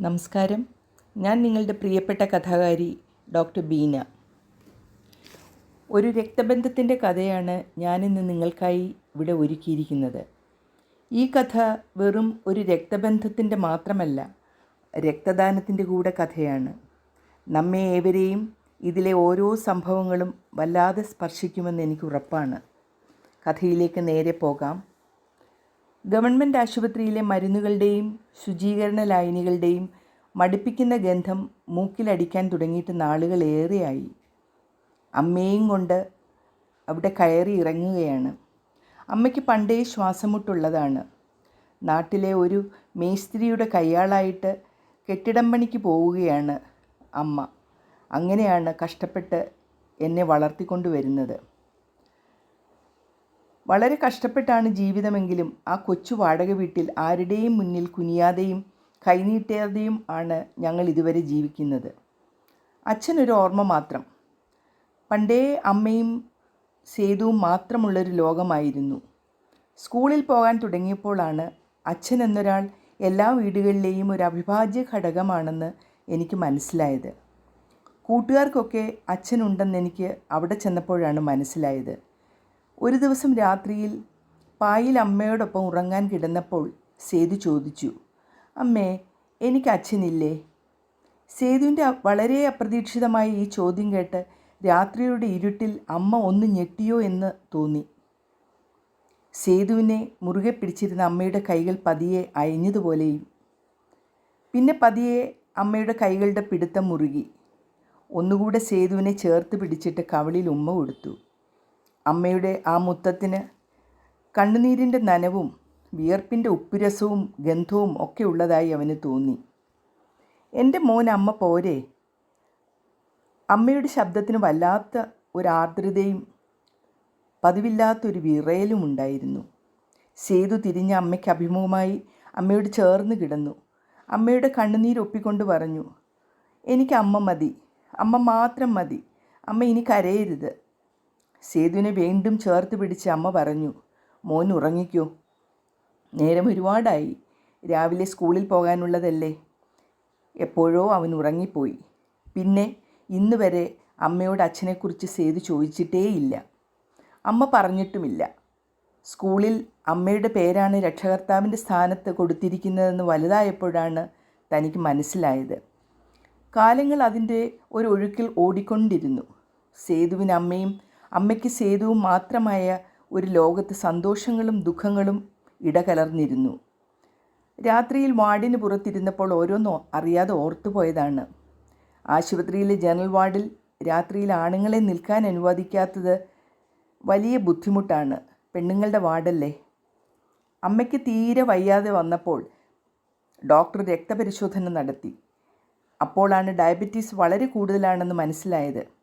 നമസ്കാരം. ഞാൻ നിങ്ങളുടെ പ്രിയപ്പെട്ട കഥാകാരി ഡോക്ടർ ബീന. ഒരു രക്തബന്ധത്തിന്റെ കഥയാണ് ഞാനിന്ന് നിങ്ങൾക്കായി ഇവിടെ ഒരുക്കിയിരിക്കുന്നത്. ഈ കഥ വെറും ഒരു രക്തബന്ധത്തിന്റെ മാത്രമല്ല രക്തദാനത്തിന്റെ കൂടെ കഥയാണ്. നമ്മെ ഏവരെയും ഇതിലെ ഓരോ സംഭവങ്ങളും വല്ലാതെ സ്പർശിക്കുമെന്ന് എനിക്ക് ഉറപ്പാണ്. കഥയിലേക്ക് നേരെ പോകാം. ഗവൺമെന്റ് ആശുപത്രിയിലെ മരുന്നുകളുടെയും ശുചീകരണ ലായനികളുടെയും മടുപ്പിക്കുന്ന ഗന്ധം മൂക്കിലടിക്കാൻ തുടങ്ങിയിട്ട് നാളുകളേറെയായി അമ്മയും കൊണ്ട് അവിടെ കയറി ഇറങ്ങുകയാണ്. അമ്മയ്ക്ക് പണ്ടേ ശ്വാസമുട്ടുള്ളതാണ്. നാട്ടിലെ ഒരു മേസ്ത്രിയുടെ കയ്യാളായിട്ട് കെട്ടിടം പണിക്ക് പോവുകയാണ് അമ്മ. അങ്ങനെയാണ് കഷ്ടപ്പെട്ട് എന്നെ വളർത്തിക്കൊണ്ടുവരുന്നത്. വളരെ കഷ്ടപ്പെട്ടാണ് ജീവിതമെങ്കിലും ആ കൊച്ചു വാടക വീട്ടിൽ ആരുടെയും മുന്നിൽ കുനിയാതെയും കൈനീട്ടാതെയും ആണ് ഞങ്ങൾ ഇതുവരെ ജീവിക്കുന്നത്. അച്ഛനൊരു ഓർമ്മ മാത്രം. പണ്ടേ അമ്മയും സേതുവും മാത്രമുള്ളൊരു ലോകമായിരുന്നു. സ്കൂളിൽ പോകാൻ തുടങ്ങിയപ്പോഴാണ് അച്ഛൻ എന്നൊരാൾ എല്ലാ വീടുകളിലെയും ഒരു അവിഭാജ്യ ഘടകമാണെന്ന് എനിക്ക് മനസ്സിലായത്. കൂട്ടുകാർക്കൊക്കെ അച്ഛനുണ്ടെന്ന് എനിക്ക് അവിടെ ചെന്നപ്പോഴാണ് മനസ്സിലായത്. ഒരു ദിവസം രാത്രിയിൽ പായിൽ അമ്മയോടൊപ്പം ഉറങ്ങാൻ കിടന്നപ്പോൾ സേതു ചോദിച്ചു അമ്മേ എനിക്ക് അച്ഛനില്ലേ? സേതുവിന്റെ വളരെ അപ്രതീക്ഷിതമായ ഈ ചോദ്യം കേട്ട് രാത്രിയുടെ ഇരുട്ടിൽ അമ്മ ഒന്ന് ഞെട്ടിയോ എന്ന് തോന്നി. സേതുവിനെ മുറുകെ പിടിച്ചിരുന്ന അമ്മയുടെ കൈകൾ പതിയെ അയഞ്ഞതുപോലെയും പിന്നെ പതിയെ അമ്മയുടെ കൈകളുടെ പിടുത്തം മുറുകി. ഒന്നുകൂടെ സേതുവിനെ ചേർത്ത് പിടിച്ചിട്ട് കവളിൽ ഉമ്മ കൊടുത്തു. അമ്മയുടെ ആ മുത്തത്തിന് കണ്ണുനീരിന്റെ നനവും വിയർപ്പിന്റെ ഉപ്പുരസവും ഗന്ധവും ഒക്കെ ഉള്ളതായി അവന് തോന്നി. എന്റെ മോൻ അമ്മ പോരെ. അമ്മയുടെ ശബ്ദത്തിന് വല്ലാത്ത ഒരു ആർദ്രതയും പതിവില്ലാത്തൊരു വിറയലും ഉണ്ടായിരുന്നു. സേതു തിരിഞ്ഞ അമ്മയ്ക്ക് അഭിമുഖമായി അമ്മയോട് ചേർന്ന് കിടന്നു. അമ്മയുടെ കണ്ണുനീരൊപ്പിക്കൊണ്ട് പറഞ്ഞു എനിക്ക് അമ്മ മതി. അമ്മ മാത്രം മതി. അമ്മ ഇനി കരയരുത്. സേതുവിനെ വീണ്ടും ചേർത്ത് പിടിച്ച് അമ്മ പറഞ്ഞു മോൻ ഉറങ്ങിക്കോ. നേരം ഒരുപാടായി. രാവിലെ സ്കൂളിൽ പോകാനുള്ളതല്ലേ? എപ്പോഴോ അവൻ ഉറങ്ങിപ്പോയി. പിന്നെ ഇന്ന് വരെ അമ്മയോട് അച്ഛനെക്കുറിച്ച് സേതു ചോദിച്ചിട്ടേയില്ല. അമ്മ പറഞ്ഞിട്ടുമില്ല. സ്കൂളിൽ അമ്മയുടെ പേരാണ് രക്ഷകർത്താവിന്റെ സ്ഥാനത്ത് കൊടുത്തിരിക്കുന്നതെന്ന് വലുതായപ്പോഴാണ് തനിക്ക് മനസ്സിലായത്. കാലങ്ങൾ അതിന്റെ ഒരു ഒഴുക്കിൽ ഓടിക്കൊണ്ടിരുന്നു. സേതുവിന് അമ്മയും അമ്മയ്ക്ക് സേതുവും മാത്രമായ ഒരു ലോകത്ത് സന്തോഷങ്ങളും ദുഃഖങ്ങളും ഇടകലർന്നിരുന്നു. രാത്രിയിൽ വാർഡിന് പുറത്തിരുന്നപ്പോൾ ഓരോന്നോ അറിയാതെ ഓർത്തുപോയതാണ്. ആശുപത്രിയിലെ ജനറൽ വാർഡിൽ രാത്രിയിൽ ആണുങ്ങളെ നിൽക്കാൻ അനുവദിക്കാത്തത് വലിയ ബുദ്ധിമുട്ടാണ്. പെണ്ണുങ്ങളുടെ വാർഡല്ലേ? അമ്മയ്ക്ക് തീരെ വയ്യാതെ വന്നപ്പോൾ ഡോക്ടർ രക്തപരിശോധന നടത്തി. അപ്പോഴാണ് ഡയബറ്റീസ് വളരെ കൂടുതലാണെന്ന് മനസ്സിലായത്.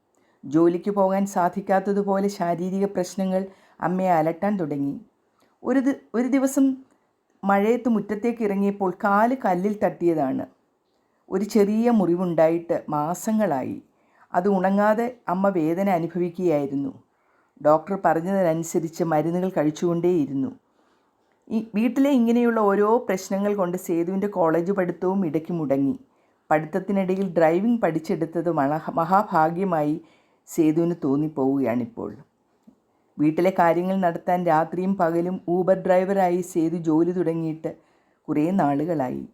ജോലിക്ക് പോകാൻ സാധിക്കാത്തതുപോലെ ശാരീരിക പ്രശ്നങ്ങൾ അമ്മയെ അലട്ടാൻ തുടങ്ങി. ഒരു ഒരു ദിവസം മഴയത്ത് മുറ്റത്തേക്ക് ഇറങ്ങിയപ്പോൾ കാൽ കല്ലിൽ തട്ടിയതാണ്. ഒരു ചെറിയ മുറിവുണ്ടായിട്ട് മാസങ്ങളായി. അത് ഉണങ്ങാതെ അമ്മ വേദന അനുഭവിക്കുകയായിരുന്നു. ഡോക്ടർ പറഞ്ഞതിനനുസരിച്ച് മരുന്നുകൾ കഴിച്ചുകൊണ്ടേയിരുന്നു. ഈ വീട്ടിലെ ഇങ്ങനെയുള്ള ഓരോ പ്രശ്നങ്ങൾ കൊണ്ട് സേതുവിന്റെ കോളേജ് പഠിത്തവും ഇടയ്ക്ക് മുടങ്ങി. പഠിത്തത്തിനിടയിൽ ഡ്രൈവിംഗ് പഠിച്ചെടുത്തത് മഹാഭാഗ്യമായി സേതുവിന് തോന്നിപ്പോവുകയാണിപ്പോൾ. വീട്ടിലെ കാര്യങ്ങൾ നടത്താൻ രാത്രിയും പകലും ഊബർ ഡ്രൈവറായി സേതു ജോലി തുടങ്ങിയിട്ട് കുറേ നാളുകളായി.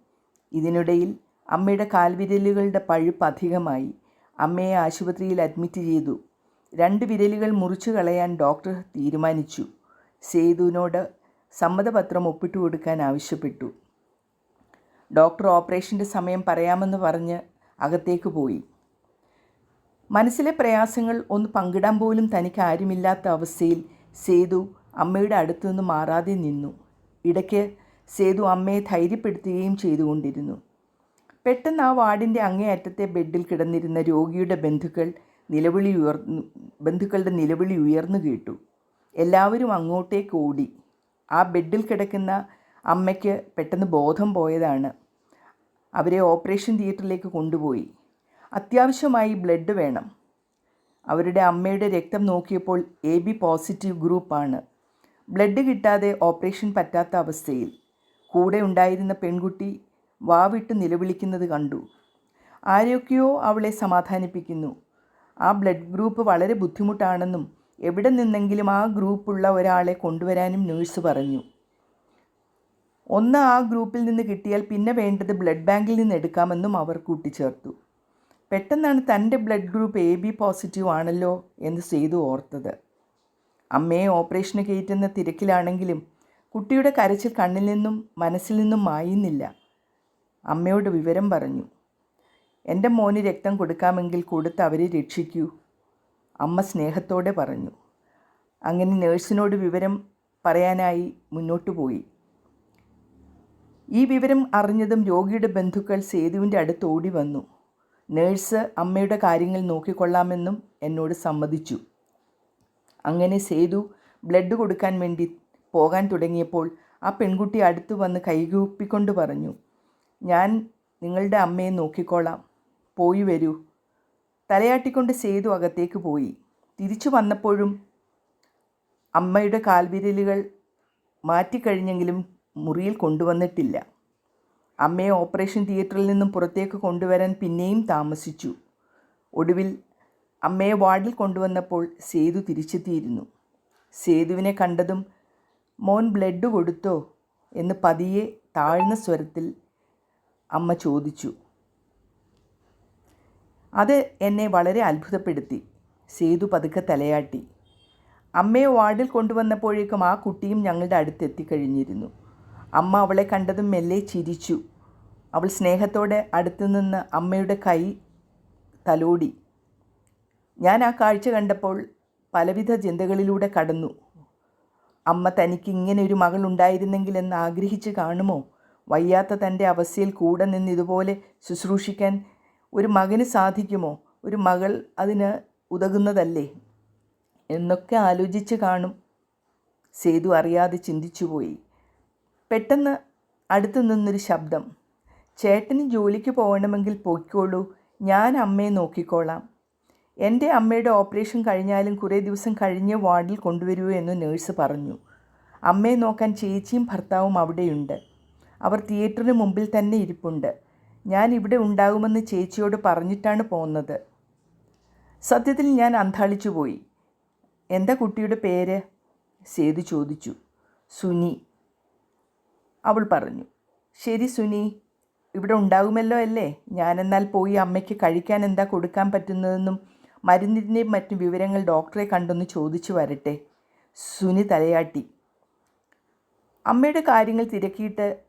ഇതിനിടയിൽ അമ്മയുടെ കാൽവിരലുകളുടെ പഴുപ്പ് അധികമായി. അമ്മയെ ആശുപത്രിയിൽ അഡ്മിറ്റ് ചെയ്തു. രണ്ട് വിരലുകൾ മുറിച്ചു കളയാൻ ഡോക്ടർ തീരുമാനിച്ചു. സേതുവിനോട് സമ്മതപത്രം ഒപ്പിട്ടു കൊടുക്കാൻ ആവശ്യപ്പെട്ടു. ഡോക്ടർ ഓപ്പറേഷന്റെ സമയം പറയാമെന്ന് പറഞ്ഞ് അകത്തേക്ക് പോയി. മനസ്സിലെ പ്രയാസങ്ങൾ ഒന്ന് പങ്കിടാൻ പോലും തനിക്ക് ആരുമില്ലാത്ത അവസ്ഥയിൽ സേതു അമ്മയുടെ അടുത്തു നിന്ന് മാറാതെ നിന്നു. ഇടയ്ക്ക് സേതു അമ്മയെ ധൈര്യപ്പെടുത്തുകയും ചെയ്തുകൊണ്ടിരുന്നു. പെട്ടെന്ന് ആ വാർഡിന്റെ അങ്ങേയറ്റത്തെ ബെഡിൽ കിടന്നിരുന്ന രോഗിയുടെ ബന്ധുക്കൾ നിലവിളി ഉയർന്നു ബന്ധുക്കളുടെ നിലവിളി ഉയർന്നു കേട്ടു. എല്ലാവരും അങ്ങോട്ടേക്ക് ഓടി. ആ ബെഡിൽ കിടക്കുന്ന അമ്മയ്ക്ക് പെട്ടെന്ന് ബോധം പോയതാണ്. അവരെ ഓപ്പറേഷൻ തിയേറ്ററിലേക്ക് കൊണ്ടുപോയി. അത്യാവശ്യമായി ബ്ലഡ് വേണം. അവരുടെ അമ്മയുടെ രക്തം നോക്കിയപ്പോൾ എ ബി പോസിറ്റീവ് ഗ്രൂപ്പാണ് ബ്ലഡ് കിട്ടാതെ ഓപ്പറേഷൻ പറ്റാത്ത അവസ്ഥയിൽ കൂടെ ഉണ്ടായിരുന്ന പെൺകുട്ടി വാവിട്ട് നിലവിളിക്കുന്നത് കണ്ടു. ആരൊക്കെയോ അവളെ സമാധാനിപ്പിക്കുന്നു. ആ ബ്ലഡ് ഗ്രൂപ്പ് വളരെ ബുദ്ധിമുട്ടാണെന്നും എവിടെ നിന്നെങ്കിലും ആ ഗ്രൂപ്പുള്ള ഒരാളെ കൊണ്ടുവരാനും നേഴ്സ് പറഞ്ഞു. ഒന്ന് ആ ഗ്രൂപ്പിൽ നിന്ന് കിട്ടിയാൽ പിന്നെ വേണ്ടത് ബ്ലഡ് ബാങ്കിൽ നിന്ന് എടുക്കാമെന്നും അവർ കൂട്ടിച്ചേർത്തു. പെട്ടെന്നാണ് തന്റെ blood group A B positive ആണല്ലോ എന്ന് സേതു ഓർത്തത്. അമ്മയെ ഓപ്പറേഷന് കയറ്റുന്ന തിരക്കിലാണെങ്കിലും കുട്ടിയുടെ കരച്ചിൽ കണ്ണിൽ നിന്നും മനസ്സിൽ നിന്നും മായുന്നില്ല. അമ്മയോട് വിവരം പറഞ്ഞു. എന്റെ മോന് രക്തം കൊടുക്കാമെങ്കിൽ കൊടുത്ത് അവരെ രക്ഷിക്കൂ അമ്മ സ്നേഹത്തോടെ പറഞ്ഞു. അങ്ങനെ നേഴ്സിനോട് വിവരം പറയാനായി മുന്നോട്ട് പോയി. ഈ വിവരം അറിഞ്ഞതും രോഗിയുടെ ബന്ധുക്കൾ സേതുവിന്റെ അടുത്ത് ഓടി വന്നു. നേഴ്സ് അമ്മയുടെ കാര്യങ്ങൾ നോക്കിക്കൊള്ളാമെന്നും എന്നോട് സമ്മതിച്ചു. അങ്ങനെ സേതു ബ്ലഡ് കൊടുക്കാൻ വേണ്ടി പോകാൻ തുടങ്ങിയപ്പോൾ ആ പെൺകുട്ടി അടുത്തു വന്ന് കൈകൂപ്പിക്കൊണ്ട് പറഞ്ഞു ഞാൻ നിങ്ങളുടെ അമ്മയെ നോക്കിക്കോളാം. പോയി വരൂ. തലയാട്ടിക്കൊണ്ട് സേതു അകത്തേക്ക് പോയി. തിരിച്ചു വന്നപ്പോഴും അമ്മയുടെ കാൽവിരലുകൾ മാറ്റിക്കഴിഞ്ഞെങ്കിലും മുറിയിൽ കൊണ്ടുവന്നിട്ടില്ല. അമ്മയെ ഓപ്പറേഷൻ തിയേറ്ററിൽ നിന്നും പുറത്തേക്ക് കൊണ്ടുവരാൻ പിന്നെയും താമസിച്ചു. ഒടുവിൽ അമ്മയെ വാർഡിൽ കൊണ്ടുവന്നപ്പോൾ സേതു തിരിച്ചെത്തിയിരുന്നു. സേതുവിനെ കണ്ടതും മോൻ ബ്ലഡ് കൊടുത്തോ എന്ന് പതിയെ താഴ്ന്ന സ്വരത്തിൽ അമ്മ ചോദിച്ചു. അത് എന്നെ വളരെ അത്ഭുതപ്പെടുത്തി. സേതു പതുക്കെ തലയാട്ടി. അമ്മയെ വാർഡിൽ കൊണ്ടുവന്നപ്പോഴേക്കും ആ കുട്ടിയും ഞങ്ങളുടെ അടുത്തെത്തിക്കഴിഞ്ഞിരുന്നു അമ്മ അവളെ കണ്ടതും മെല്ലെ ചിരിച്ചു. അവൾ സ്നേഹത്തോടെ അടുത്തു നിന്ന് അമ്മയുടെ കൈ തലോടി. ഞാൻ ആ കാഴ്ച കണ്ടപ്പോൾ പലവിധ ചിന്തകളിലൂടെ കടന്നു. അമ്മ തനിക്ക് ഇങ്ങനെ ഒരു മകൾ ഉണ്ടായിരുന്നെങ്കിൽ എന്ന് ആഗ്രഹിച്ച് കാണുമോ? വയ്യാത്ത തന്റെ അവസ്ഥയിൽ കൂടെ നിന്ന് ഇതുപോലെ ശുശ്രൂഷിക്കാൻ ഒരു മകന് സാധിക്കുമോ? ഒരു മകൾ അതിന് ഉതകുന്നതല്ലേ? എന്നൊക്കെ ആലോചിച്ച് കാണും. സേതു അറിയാതെ ചിന്തിച്ചുപോയി. പെട്ടെന്ന് അടുത്തു നിന്നൊരു ശബ്ദം. ചേട്ടന് ജോലിക്ക് പോകണമെങ്കിൽ പോയിക്കോളൂ. ഞാൻ അമ്മയെ നോക്കിക്കോളാം. എന്റെ അമ്മയുടെ ഓപ്പറേഷൻ കഴിഞ്ഞാലും കുറേ ദിവസം കഴിഞ്ഞ് വാർഡിൽ കൊണ്ടുവരൂ എന്ന് നേഴ്സ് പറഞ്ഞു. അമ്മയെ നോക്കാൻ ചേച്ചിയും ഭർത്താവും അവിടെയുണ്ട്. അവർ തിയേറ്ററിന് മുമ്പിൽ തന്നെ ഇരിപ്പുണ്ട്. ഞാൻ ഇവിടെ ഉണ്ടാകുമെന്ന് ചേച്ചിയോട് പറഞ്ഞിട്ടാണ് പോകുന്നത് സത്യത്തിൽ ഞാൻ അന്താളിച്ചു പോയി. എന്താ കുട്ടിയുടെ പേര്? സേതു ചോദിച്ചു. സുനി. അവൾ പറഞ്ഞു. ശരി സുനി. ഇവിടെ ഉണ്ടാകുമല്ലോ അല്ലേ? ഞാനെന്നാൽ പോയി അമ്മയ്ക്ക് കഴിക്കാൻ എന്താ കൊടുക്കാൻ പറ്റുന്നതെന്നും മരുന്നിന്റെയും മറ്റു വിവരങ്ങൾ ഡോക്ടറെ കണ്ടൊന്ന് ചോദിച്ചു വരട്ടെ. സുനി തലയാട്ടി. അമ്മയുടെ കാര്യങ്ങൾ തിരക്കിയിട്ട്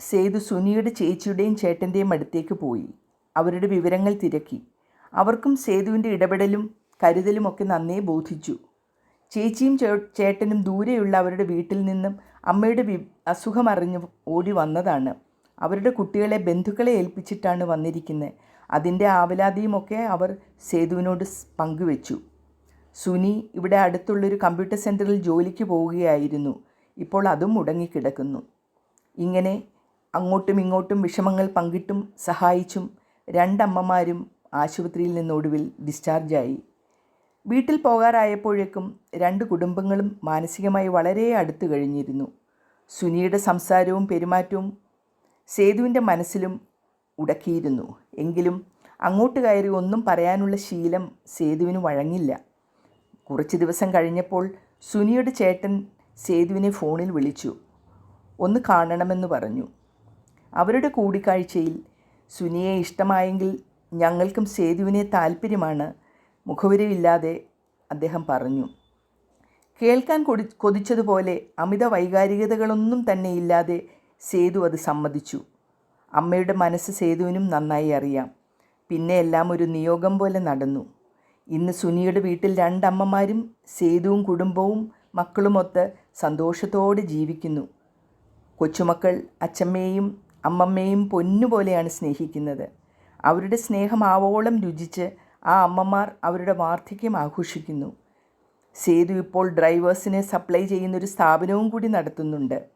സേതു സുനിയുടെ ചേച്ചിയുടെയും ചേട്ടന്റെയും അടുത്തേക്ക് പോയി. അവരുടെ വിവരങ്ങൾ തിരക്കി. അവർക്കും സേതുവിന്റെ ഇടപെടലും കരുതലും ഒക്കെ നന്നേ ബോധിച്ചു. ചേച്ചിയും ചേട്ടനും ദൂരെയുള്ള അവരുടെ വീട്ടിൽ നിന്നും അമ്മയുടെ വി അസുഖമറിഞ്ഞ് ഓടി വന്നതാണ്. അവരുടെ കുട്ടികളെ ബന്ധുക്കളെ ഏൽപ്പിച്ചിട്ടാണ് വന്നിരിക്കുന്നത് അതിന്റെ ആവലാതിയുമൊക്കെ അവർ സേതുവിനോട് പങ്കുവെച്ചു. സുനി ഇവിടെ അടുത്തുള്ളൊരു കമ്പ്യൂട്ടർ സെന്ററിൽ ജോലിക്ക് പോവുകയായിരുന്നു. ഇപ്പോൾ അതും മുടങ്ങിക്കിടക്കുന്നു. ഇങ്ങനെ അങ്ങോട്ടും ഇങ്ങോട്ടും വിഷമങ്ങൾ പങ്കിട്ടും സഹായിച്ചും രണ്ടമ്മമാരും ആശുപത്രിയിൽ നിന്നൊടുവിൽ ഡിസ്ചാർജായി. വീട്ടിൽ പോകാറായപ്പോഴേക്കും രണ്ട് കുടുംബങ്ങളും മാനസികമായി വളരെ അടുത്തു കഴിഞ്ഞിരുന്നു. സുനിയുടെ സംസാരവും പെരുമാറ്റവും സേതുവിന്റെ മനസ്സിലും ഉടക്കിയിരുന്നു. എങ്കിലും അങ്ങോട്ട് കയറി ഒന്നും പറയാനുള്ള ശീലം സേതുവിന് വഴങ്ങില്ല. കുറച്ച് ദിവസം കഴിഞ്ഞപ്പോൾ സുനിയുടെ ചേട്ടൻ സേതുവിനെ ഫോണിൽ വിളിച്ചു. ഒന്ന് കാണണമെന്ന് പറഞ്ഞു. അവരുടെ കൂടിക്കാഴ്ചയിൽ സുനിയെ ഇഷ്ടമായെങ്കിൽ ഞങ്ങൾക്കും സേതുവിനെ താല്പര്യമാണ് മുഖവരവില്ലാതെ അദ്ദേഹം പറഞ്ഞു. കേൾക്കാൻ കൊതിച്ചതുപോലെ അമിത വൈകാരികതകളൊന്നും തന്നെ ഇല്ലാതെ സേതു അത് സമ്മതിച്ചു. അമ്മയുടെ മനസ്സ് സേതുവിനും നന്നായി അറിയാം. പിന്നെ എല്ലാം ഒരു നിയോഗം പോലെ നടന്നു. ഇന്ന് സുനിയുടെ വീട്ടിൽ രണ്ടമ്മമാരും സേതുവും കുടുംബവും മക്കളുമൊത്ത് സന്തോഷത്തോടെ ജീവിക്കുന്നു. കൊച്ചുമക്കൾ അച്ചമ്മയെയും അമ്മമ്മയും പൊന്നുപോലെയാണ് സ്നേഹിക്കുന്നത്. അവരുടെ സ്നേഹം ആവോളം രുചിച്ച് ആ അമ്മമാർ അവരുടെ വാർദ്ധക്യം ആഘോഷിക്കുന്നു. സേതു ഇപ്പോൾ ഡ്രൈവേഴ്സിനെ സപ്ലൈ ചെയ്യുന്നൊരു സ്ഥാപനവും കൂടി നടത്തുന്നുണ്ട്.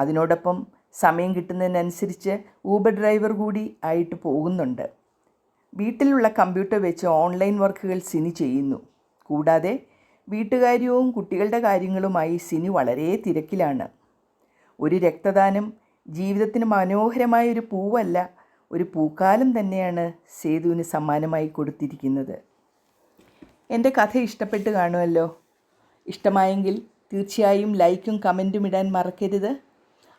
അതിനോടൊപ്പം സമയം കിട്ടുന്നതിനനുസരിച്ച് ഊബർ ഡ്രൈവർ കൂടി ആയിട്ട് പോകുന്നുണ്ട്. വീട്ടിലുള്ള കമ്പ്യൂട്ടർ വെച്ച് ഓൺലൈൻ വർക്കുകൾ സിനി ചെയ്യുന്നു. കൂടാതെ വീട്ടുകാര്യവും കുട്ടികളുടെ കാര്യങ്ങളുമായി സിനി വളരെ തിരക്കിലാണ്. ഒരു രക്തദാനം ജീവിതത്തിന് മനോഹരമായ ഒരു പൂവല്ല ഒരു പൂക്കാലം തന്നെയാണ് സേതുവിന് സമ്മാനമായി കൊടുത്തിരിക്കുന്നത്. എന്റെ കഥ ഇഷ്ടപ്പെട്ട് കാണുമല്ലോ? ഇഷ്ടമായെങ്കിൽ തീർച്ചയായും ലൈക്കും കമന്റും ഇടാൻ മറക്കരുത്.